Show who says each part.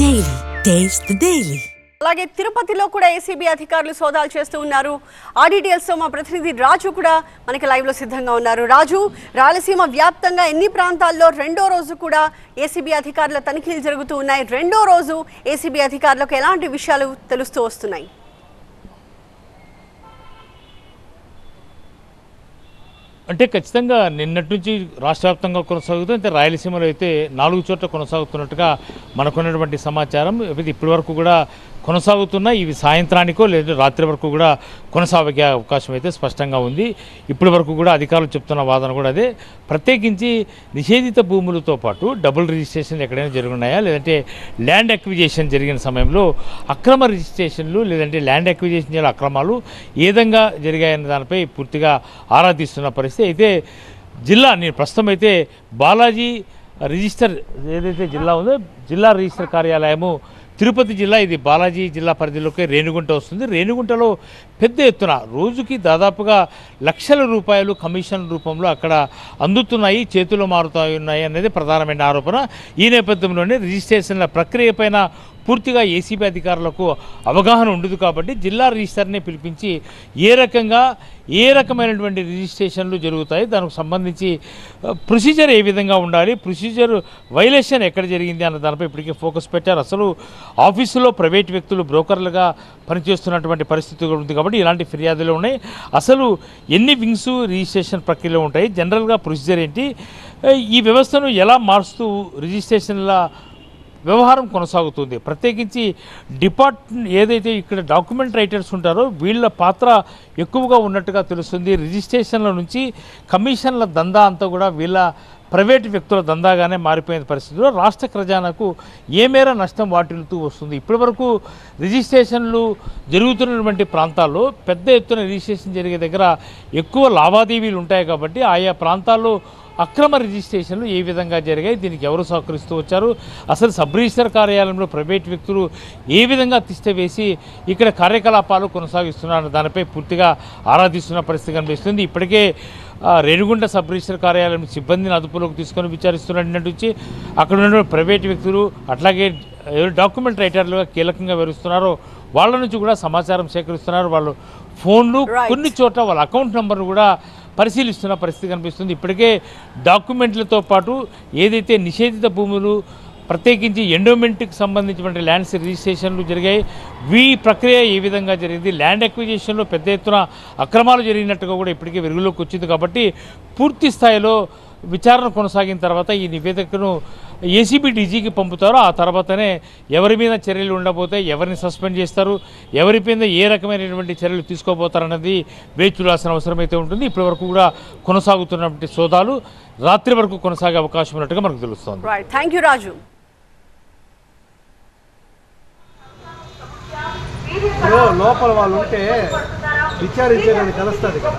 Speaker 1: Daily taste the
Speaker 2: అలాగే తిరుపతిలో కూడా ఏసీబీ అధికారులు సోదాలు చేస్తూ ఉన్నారు. ఆ మా ప్రతినిధి రాజు కూడా మనకి లైవ్లో సిద్ధంగా ఉన్నారు. రాజు రాయలసీమ వ్యాప్తంగా ఎన్ని ప్రాంతాల్లో రెండో రోజు కూడా ఏసీబీ అధికారుల తనిఖీలు జరుగుతూ ఉన్నాయి? రెండో రోజు ఏసీబీ అధికారులకు ఎలాంటి విషయాలు తెలుస్తూ వస్తున్నాయి?
Speaker 3: అంటే ఖచ్చితంగా నిన్నటి నుంచి రాష్ట్ర వ్యాప్తంగా కొనసాగుతూ అయితే రాయలసీమలో అయితే నాలుగు చోట్ల కొనసాగుతున్నట్టుగా మనకున్నటువంటి సమాచారం. ఇది ఇప్పటి వరకు కూడా కొనసాగుతున్న. ఇవి సాయంత్రానికో లేదా రాత్రి వరకు కూడా కొనసాగే అవకాశం అయితే స్పష్టంగా ఉంది. ఇప్పటి వరకు కూడా అధికారులు చెప్తున్న వాదన కూడా అదే. ప్రత్యేకించి నిషేధిత భూములతో పాటు డబుల్ రిజిస్ట్రేషన్ ఎక్కడైనా జరుగున్నాయా? లేదంటే ల్యాండ్ అక్విజేషన్ జరిగిన సమయంలో అక్రమ రిజిస్ట్రేషన్లు లేదంటే ల్యాండ్ అక్విజేషన్ చేయాల అక్రమాలు ఏ విధంగా జరిగాయన్న దానిపై పూర్తిగా ఆరాధిస్తున్న పరిస్థితి. అయితే జిల్లా నేను ప్రస్తుతం అయితే బాలాజీ రిజిస్టర్ ఏదైతే జిల్లా ఉందో జిల్లా రిజిస్టర్ కార్యాలయము తిరుపతి జిల్లా ఇది బాలాజీ జిల్లా పరిధిలోకి రేణిగుంట వస్తుంది. రేణిగుంటలో పెద్ద ఎత్తున రోజుకి దాదాపుగా లక్షల రూపాయలు కమిషన్ రూపంలో అక్కడ అందుతున్నాయి చేతులు మారుతాయి ఉన్నాయి అనేది ప్రధానమైన ఆరోపణ. ఈ నేపథ్యంలోనే రిజిస్ట్రేషన్ల ప్రక్రియ పైన పూర్తిగా ఏసీబీ అధికారులకు అవగాహన ఉండదు కాబట్టి జిల్లా రిజిస్టర్ని పిలిపించి ఏ రకంగా ఏ రకమైనటువంటి రిజిస్ట్రేషన్లు జరుగుతాయి దానికి సంబంధించి ప్రొసీజర్ ఏ విధంగా ఉండాలి ప్రొసీజర్ వైలేషన్ ఎక్కడ జరిగింది అన్న దానిపై ఇప్పటికే ఫోకస్ పెట్టారు. అసలు ఆఫీసులో ప్రైవేట్ వ్యక్తులు బ్రోకర్లుగా పనిచేస్తున్నటువంటి పరిస్థితి ఉంది కాబట్టి ఇలాంటి ఫిర్యాదులు ఉన్నాయి. అసలు ఎన్ని వింగ్స్ రిజిస్ట్రేషన్ ప్రక్రియలో ఉంటాయి? జనరల్గా ప్రొసీజర్ ఏంటి? ఈ వ్యవస్థను ఎలా మారుస్తూ రిజిస్ట్రేషన్ల వ్యవహారం కొనసాగుతుంది. ప్రత్యేకించి డిపార్ట్ ఏదైతే ఇక్కడ డాక్యుమెంట్ రైటర్స్ ఉంటారో వీళ్ళ పాత్ర ఎక్కువగా ఉన్నట్టుగా తెలుస్తుంది. రిజిస్ట్రేషన్ల నుంచి కమిషన్ల దందా అంతా కూడా వీళ్ళ ప్రైవేట్ వ్యక్తుల దందాగానే మారిపోయిన పరిస్థితిలో రాష్ట్ర ఖజానాకు ఏ మేర నష్టం వాటిల్లుతూ వస్తుంది. ఇప్పటివరకు రిజిస్ట్రేషన్లు జరుగుతున్నటువంటి ప్రాంతాల్లో పెద్ద ఎత్తున రిజిస్ట్రేషన్ జరిగే దగ్గర ఎక్కువ లావాదేవీలు ఉంటాయి కాబట్టి ఆయా ప్రాంతాల్లో అక్రమ రిజిస్ట్రేషన్లు ఏ విధంగా జరిగాయి దీనికి ఎవరు సహకరిస్తూ వచ్చారు అసలు సబ్ రిజిస్టర్ కార్యాలయంలో ప్రైవేట్ వ్యక్తులు ఏ విధంగా తిష్ట వేసి ఇక్కడ కార్యకలాపాలు కొనసాగిస్తున్నారు దానిపై పూర్తిగా ఆరాధిస్తున్న పరిస్థితి కనిపిస్తుంది ఇప్పటికే రేణిగుంట సబ్ రిజిస్టర్ కార్యాలయం సిబ్బందిని అదుపులోకి తీసుకొని విచారిస్తున్నట్టు వచ్చి అక్కడ ఉన్న ప్రైవేట్ వ్యక్తులు అట్లాగే ఎవరు డాక్యుమెంట్ రైటర్లుగా కీలకంగా వివరిస్తున్నారో వాళ్ళ నుంచి కూడా సమాచారం సేకరిస్తున్నారు వాళ్ళు ఫోన్లు. కొన్ని చోట్ల వాళ్ళ అకౌంట్ నెంబర్ను కూడా పరిశీలిస్తున్న పరిస్థితి కనిపిస్తుంది. ఇప్పటికే డాక్యుమెంట్లతో పాటు ఏదైతే నిషేధిత భూములు ప్రత్యేకించి ఎండోమెంట్కి సంబంధించినటువంటి ల్యాండ్స్ రిజిస్ట్రేషన్లు జరిగాయి. వీ ప్రక్రియ ఏ విధంగా జరిగింది? ల్యాండ్ అక్విజిషన్లో పెద్ద ఎత్తున అక్రమాలు జరిగినట్టుగా కూడా ఇప్పటికే వెలుగులోకి వచ్చింది కాబట్టి పూర్తి స్థాయిలో విచారణ కొనసాగిన తర్వాత ఈ నివేదికను ఏసీబీ డీజీకి పంపుతారో ఆ తర్వాతనే ఎవరి మీద చర్యలు ఉండబోతాయి ఎవరిని సస్పెండ్ చేస్తారు ఎవరి మీద ఏ రకమైనటువంటి చర్యలు తీసుకోబోతారన్నది వేచి చూడాల్సిన అవసరం అయితే ఉంటుంది. ఇప్పటి వరకు కూడా కొనసాగుతున్నటువంటి సోదాలు రాత్రి వరకు కొనసాగే అవకాశం ఉన్నట్టుగా మనకు తెలుస్తోంది.
Speaker 2: రైట్ థ్యాంక్ యూ రాజు
Speaker 4: లోపల వాళ్ళు ఉంటే విచారించేదాన్ని తెలుస్తుంది కదా.